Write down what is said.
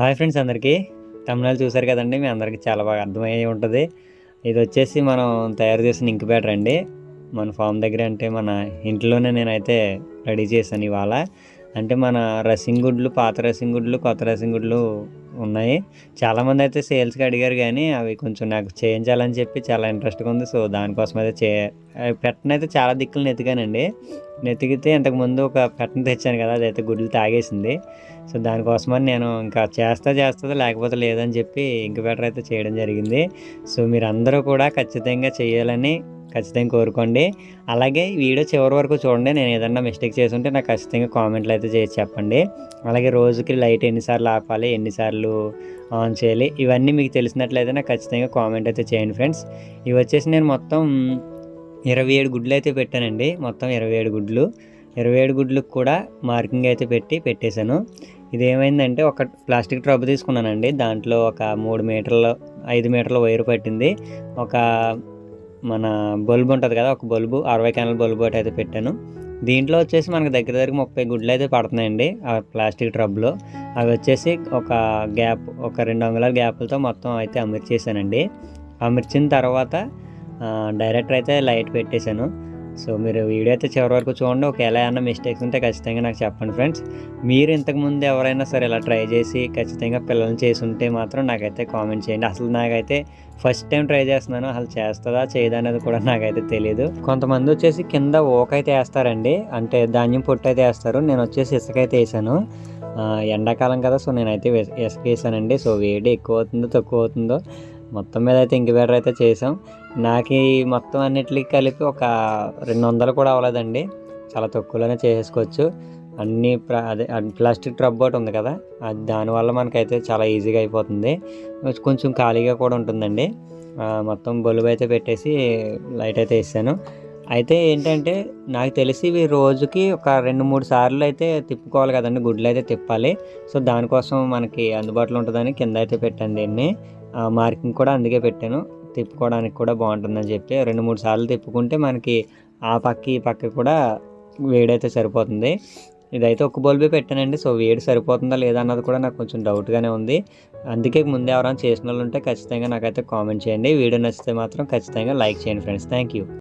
Hi friends అందరికీ. తమిళనాడు చూసారు కదండి మీ అందరికీ చాలా బాగా అర్థమయ్యి ఉంటుంది. ఇది వచ్చేసి మనం తయారు చేసిన ఇంక్ బ్యాటర్ అండి. మన ఫామ్ దగ్గర అంటే మన ఇంట్లోనే నేనైతే రెడీ చేశాను ఇవాళ. అంటే మన రసింగ్ గుడ్లు పాత రసింగ్ గుడ్లు కొత్త రసింగ్ గుడ్లు ఉన్నాయి. చాలామంది అయితే సేల్స్కి అడిగారు కానీ అవి కొంచెం నాకు చేయించాలని చెప్పి చాలా ఇంట్రెస్ట్గా ఉంది. సో దానికోసం అయితే చే పెట్టనైతే చాలా దిక్కులు ఎతికానండి నెతికితే ఇంతకుముందు ఒక పెట్టను తెచ్చాను కదా అదైతే గుడ్లు తాగేసింది. సో దానికోసమని నేను ఇంకా చేస్తా చేస్తుంది లేకపోతే లేదని చెప్పి ఇంక బెటర్ అయితే చేయడం జరిగింది. సో మీరు అందరూ కూడా ఖచ్చితంగా చేయాలని ఖచ్చితంగా కోరుకోండి. అలాగే వీడియో చివరి వరకు చూడండి. నేను ఏదన్నా మిస్టేక్ చేసి ఉంటే నాకు ఖచ్చితంగా కామెంట్లు అయితే చేసి చెప్పండి. అలాగే రోజుకి లైట్ ఎన్నిసార్లు ఆపాలి ఎన్నిసార్లు ఆన్ చేయాలి ఇవన్నీ మీకు తెలిసినట్లయితే నాకు ఖచ్చితంగా కామెంట్ అయితే చేయండి ఫ్రెండ్స్. ఇవి వచ్చేసి నేను మొత్తం ఇరవై ఏడు గుడ్లు అయితే పెట్టానండి. మొత్తం ఇరవై ఏడు గుడ్లు. ఇరవై ఏడు గుడ్లకు కూడా మార్కింగ్ అయితే పెట్టి పెట్టేశాను. ఇది ఏమైందంటే ఒక ప్లాస్టిక్ ట్రబ్ తీసుకున్నానండి. దాంట్లో ఒక మూడు మీటర్ల ఐదు మీటర్ల వైరు పట్టింది. ఒక మన బల్బు ఉంటుంది కదా ఒక బల్బు అరవై క్యానల్ బల్బు ఒకటి అయితే పెట్టాను. దీంట్లో వచ్చేసి మనకు దగ్గర దగ్గర ముప్పై గుడ్లు అయితే పడుతున్నాయండి ఆ ప్లాస్టిక్ ట్రబ్లో. అవి వచ్చేసి ఒక గ్యాప్ ఒక రెండు అంగుళాల గ్యాప్లతో మొత్తం అయితే అమర్చేసానండి అమర్చిన తర్వాత డైరెక్టర్ అయితే లైట్ పెట్టేశాను. సో మీరు వీడియో అయితే చివరి వరకు చూడండి. ఒకవేళ ఏమైనా మిస్టేక్స్ ఉంటే ఖచ్చితంగా నాకు చెప్పండి ఫ్రెండ్స్ మీరు ఇంతకుముందు ఎవరైనా సరే ఇలా ట్రై చేసి ఖచ్చితంగా పిల్లల్ని చేసి ఉంటే మాత్రం నాకైతే కామెంట్ చేయండి. అసలు నాకైతే ఫస్ట్ టైం ట్రై చేస్తున్నాను. అసలు చేస్తుందా చేయదా అనేది కూడా నాకైతే తెలియదు కొంతమంది వచ్చేసి కింద ఓకైతే వేస్తారండి. అంటే ధాన్యం పొట్టు అయితే వేస్తారు. నేను వచ్చేసి ఇసుక అయితే వేసాను. ఎండాకాలం కదా సో నేనైతే ఇసుక వేసానండి. సో వేడి ఎక్కువ అవుతుందో తక్కువ అవుతుందో మొత్తం మీద అయితే ఇంక్యుబేటర్ అయితే చేసాం. నాకు ఈ మొత్తం అన్నిటికి కలిపి ఒక రెండు వందలు కూడా అవ్వలేదండి. చాలా తక్కువలోనే చేసేసుకోవచ్చు. అన్ని అదే ప్లాస్టిక్ ట్రబ్ ఒకటి ఉంది కదా అది దానివల్ల మనకైతే చాలా ఈజీగా అయిపోతుంది. కొంచెం ఖాళీగా కూడా ఉంటుందండి. మొత్తం బలుబు అయితే పెట్టేసి లైట్ అయితే వేసాను. అయితే ఏంటంటే నాకు తెలిసి ఇవి రోజుకి ఒక రెండు మూడు సార్లు అయితే తిప్పుకోవాలి కదండి గుడ్లు అయితే తిప్పాలి. సో దానికోసం మనకి అందుబాటులో ఉంటుందని కింద అయితే పెట్టాను దీన్ని. మార్కింగ్ కూడా అందుకే పెట్టాను. తిప్పుకోవడానికి కూడా బాగుంటుందని చెప్పి రెండు మూడు సార్లు తిప్పుకుంటే మనకి ఆ పక్క ఈ పక్క కూడా వేడైతే సరిపోతుంది. ఇదైతే ఒక బల్బే పెట్టానండి. సో వేడి సరిపోతుందా లేదా అన్నది కూడా నాకు కొంచెం డౌట్గానే ఉంది. అందుకే ముందే ఎవరైనా చేసిన వాళ్ళు ఉంటే ఖచ్చితంగా నాకైతే కామెంట్ చేయండి. వీడియో నచ్చితే మాత్రం ఖచ్చితంగా లైక్ చేయండి ఫ్రెండ్స్. Thank you